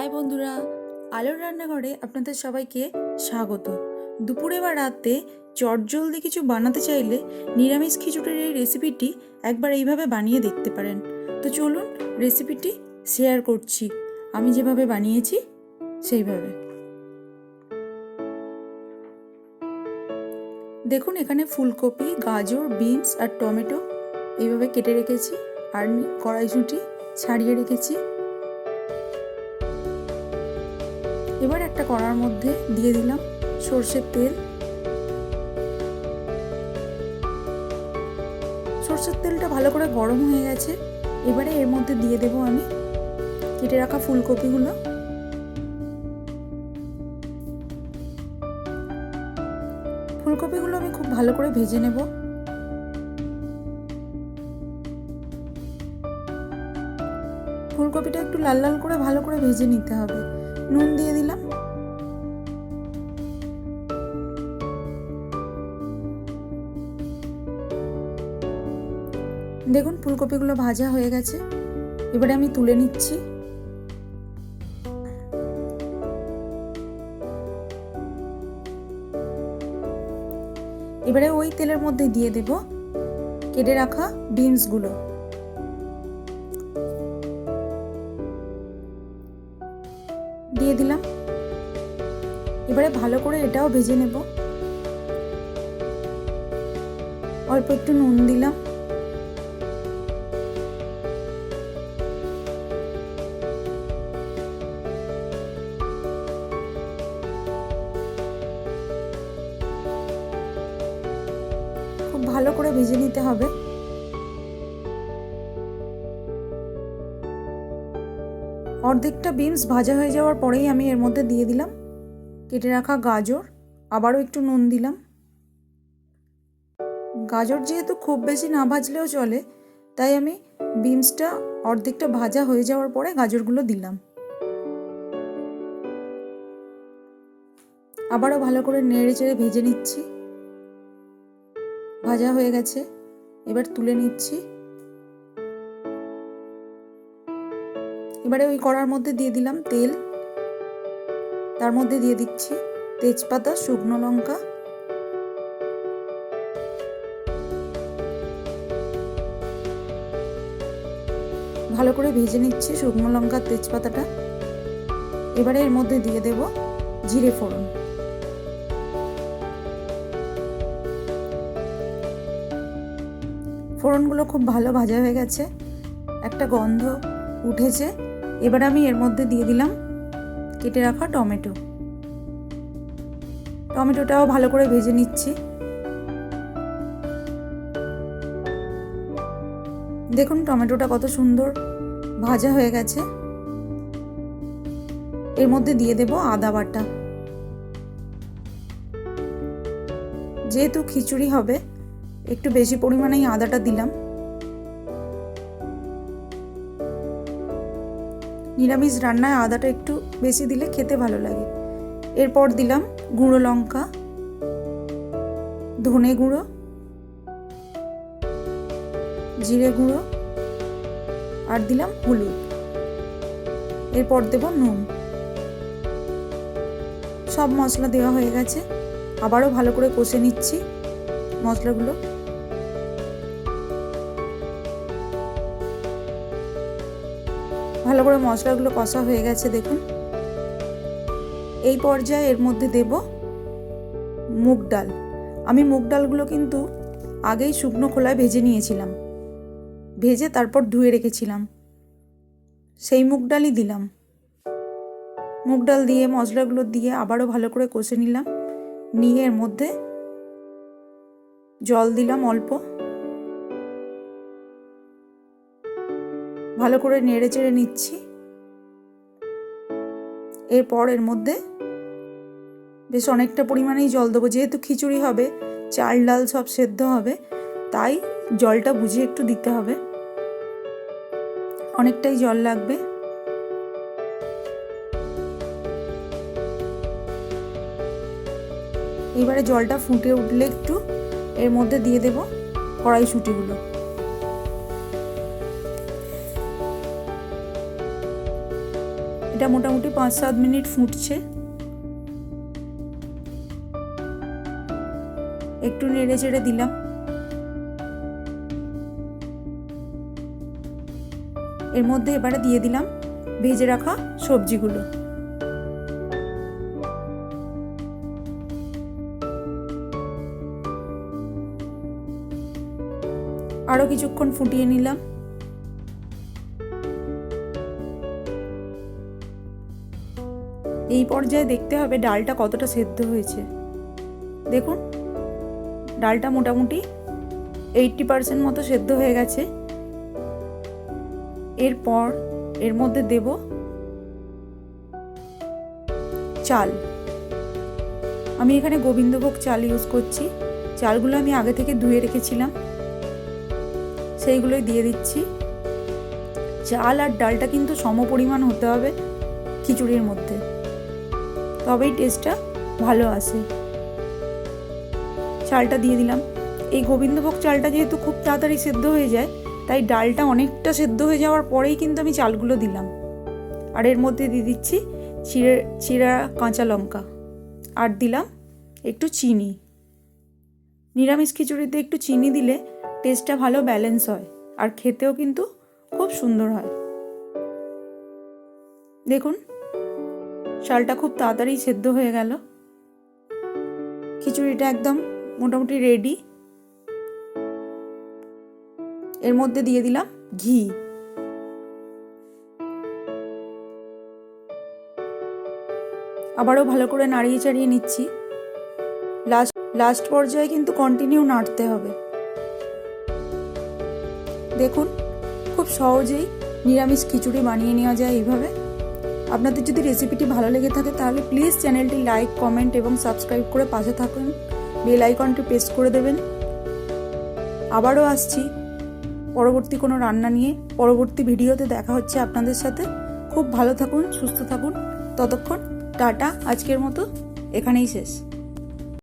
High বন্ধুরা, আলোর রান্নাঘরে আপনাদের সবাইকে স্বাগত। দুপুরে বা রাতে চটজলদি কিছু বানাতে চাইলে নিরামিষ খিচুড়ির এই রেসিপিটি একবার এইভাবে বানিয়ে দেখতে পারেন। তো চলুন রেসিপিটি শেয়ার করছি। আমি যেভাবে বানিয়েছি, সেইভাবে। দেখুন, এখানে ফুলকপি, গাজর, বিনস আর টমেটো এইভাবে কেটে রেখেছি। আর কড়াইশুঁটি ছাড়িয়ে রেখেছি। এবার একটা কড়ার মধ্যে দিয়ে দিলাম সর্ষের তেল। সর্ষের তেলটা ভালো করে গরম হয়ে গেছে। এবারে এর মধ্যে দিয়ে দেব আমি কেটে রাখা ফুলকপিগুলো। ফুলকপিগুলো আমি খুব ভালো করে ভেজে নেব। ফুলকপিটা একটু লাল লাল করে ভালো করে ভেজে নিতে হবে। নুন দিয়ে দিলাম। দেখুন, ফুলকপিগুলো ভাজা হয়ে গেছে। এবারে আমি তুলে নিচ্ছি। এবারে ওই তেলের মধ্যে দিয়ে দেব কেটে রাখা বিনসগুলো। দিয়ে দিলাম। এবারে ভালো করে এটাও ভেজে নেব। অল্প একটু নুন দিলাম। খুব ভালো করে ভেজে নিতে হবে। অর্ধেকটা বিনস ভাজা হয়ে যাওয়ার পরেই আমি এর মধ্যে দিয়ে দিলাম, কেটে রাখা গাজর, আবারও একটু নুন দিলাম। গাজর যেহেতু খুব বেশি না ভাজলেও চলে, তাই আমি বিনসটা অর্ধেকটা ভাজা হয়ে যাওয়ার পরে গাজরগুলো দিলাম। আবারও ভালো করে নেড়ে চেড়ে ভেজে নিচ্ছি। ভাজা হয়ে গেছে, এবার তুলে নিচ্ছি। এবারে ওই কড়ার মধ্যে দিয়ে দিলাম তেল। তার মধ্যে দিয়ে দিচ্ছি তেজপাতা, শুকনো লঙ্কা। ভালো করে ভেজে নিচ্ছি শুকনো লঙ্কার তেজপাতাটা। এবারে এর মধ্যে দিয়ে দেব জিরে ফোড়ন। ফোড়নগুলো খুব ভালো ভাজা হয়ে গেছে। একটা গন্ধ উঠেছে। এবার আমি এর মধ্যে দিয়ে দিলাম কেটে রাখা টমেটো। টমেটোটাও ভালো করে ভেজে নিচ্ছি। দেখুন টমেটোটা কত সুন্দর ভাজা হয়ে গেছে। এর মধ্যে দিয়ে দেব আদা বাটা। যেহেতু খিচুড়ি হবে, একটু বেশি পরিমাণেই আদাটা দিলাম। নিরামিষ রান্নায় আদাটা একটু বেশি দিলে খেতে ভালো লাগে। এরপর দিলাম গুঁড়ো লঙ্কা, ধনে গুঁড়ো, জিরে গুঁড়ো, আর দিলাম হলুদ। এরপর দেব নুন। সব মশলা দেওয়া হয়ে গেছে। আবারও ভালো করে কষে নিচ্ছি মশলাগুলো। ভালো করে মশলাগুলো কষা হয়ে গেছে, দেখুন। এই পর্যায়ে এর মধ্যে দেব মুগ ডাল। আমি মুগ ডালগুলো কিন্তু আগেই শুকনো খোলায় ভেজে নিয়েছিলাম। ভেজে তারপর ধুয়ে রেখেছিলাম। সেই মুগ ডালই দিলাম। মুগ ডাল দিয়ে, মশলাগুলো দিয়ে আবারও ভালো করে কষে নিলাম। নিয়ে এর মধ্যে জল দিলাম অল্প। ভালো করে নেড়ে চেড়ে নিচ্ছি। এরপর এর মধ্যে বেশ অনেকটা পরিমাণেই জল দেবো। যেহেতু খিচুড়ি হবে, চাল ডাল সব সেদ্ধ হবে, তাই জলটা বুঝে একটু দিতে হবে। অনেকটাই জল লাগবে। এবারে জলটা ফুটে উঠলে একটু এর মধ্যে দিয়ে দেব কড়াইশুঁটিগুলো। এটা মোটামুটি পাঁচ সাত মিনিট ফুটছে। একটু নেড়ে চেড়ে দিলাম। এর মধ্যে এবারে দিয়ে দিলাম ভেজে রাখা সবজিগুলো। আরও কিছুক্ষণ ফুটিয়ে নিলাম। এই পর্যায়ে দেখতে হবে ডালটা কতটা সেদ্ধ হয়েছে। দেখুন, ডালটা মোটামুটি এইটটি পার্সেন্ট মতো সেদ্ধ হয়ে গেছে। এরপর এর মধ্যে দেব চাল। আমি এখানে গোবিন্দভোগ চাল ইউজ করছি। চালগুলো আমি আগে থেকে ধুয়ে রেখেছিলাম। সেইগুলোই দিয়ে দিচ্ছি। চাল আর ডালটা কিন্তু সমপরিমাণ হতে হবে খিচুড়ির মধ্যে। তবেই টেস্টটা ভালো আসে। চালটা দিয়ে দিলাম। এই গোবিন্দভোগ চালটা যেহেতু খুব তাড়াতাড়ি সেদ্ধ হয়ে যায়, তাই ডালটা অনেকটা সেদ্ধ হয়ে যাওয়ার পরেই কিন্তু আমি চালগুলো দিলাম। আর এর মধ্যে দিয়ে দিচ্ছি চিড়ে চিরা কাঁচা লঙ্কা। আর দিলাম একটু চিনি। নিরামিষ খিচুড়িতে একটু চিনি দিলে টেস্টটা ভালো ব্যালেন্স হয় আর খেতেও কিন্তু খুব সুন্দর হয়। দেখুন চালটা খুব তাড়াতাড়ি সেদ্ধ হয়ে গেল। খিচুড়িটা একদম মোটামুটি রেডি এর মধ্যে দিয়ে দিলাম ঘি। আবারও ভালো করে নাড়িয়ে চাড়িয়ে নিচ্ছি। লাস্ট লাস্ট পর্যায়ে কিন্তু কন্টিনিউ নাড়তে হবে। দেখুন, খুব সহজেই নিরামিষ খিচুড়ি বানিয়ে নেওয়া যায় এইভাবে। আপনাদের যদি রেসিপিটি ভালো লেগে থাকে, তাহলে প্লিজ চ্যানেলটি লাইক কমেন্ট এবং সাবস্ক্রাইব করে পাশে থাকুন। বেল আইকনটি প্রেস করে দেবেন। আবারও আসছি পরবর্তী কোনো রান্না নিয়ে। পরবর্তী ভিডিওতে দেখা হচ্ছে আপনাদের সাথে। খুব ভালো থাকুন, সুস্থ থাকুন। ততক্ষণ টাটা, আজকের মতো। এখানেই শেষ।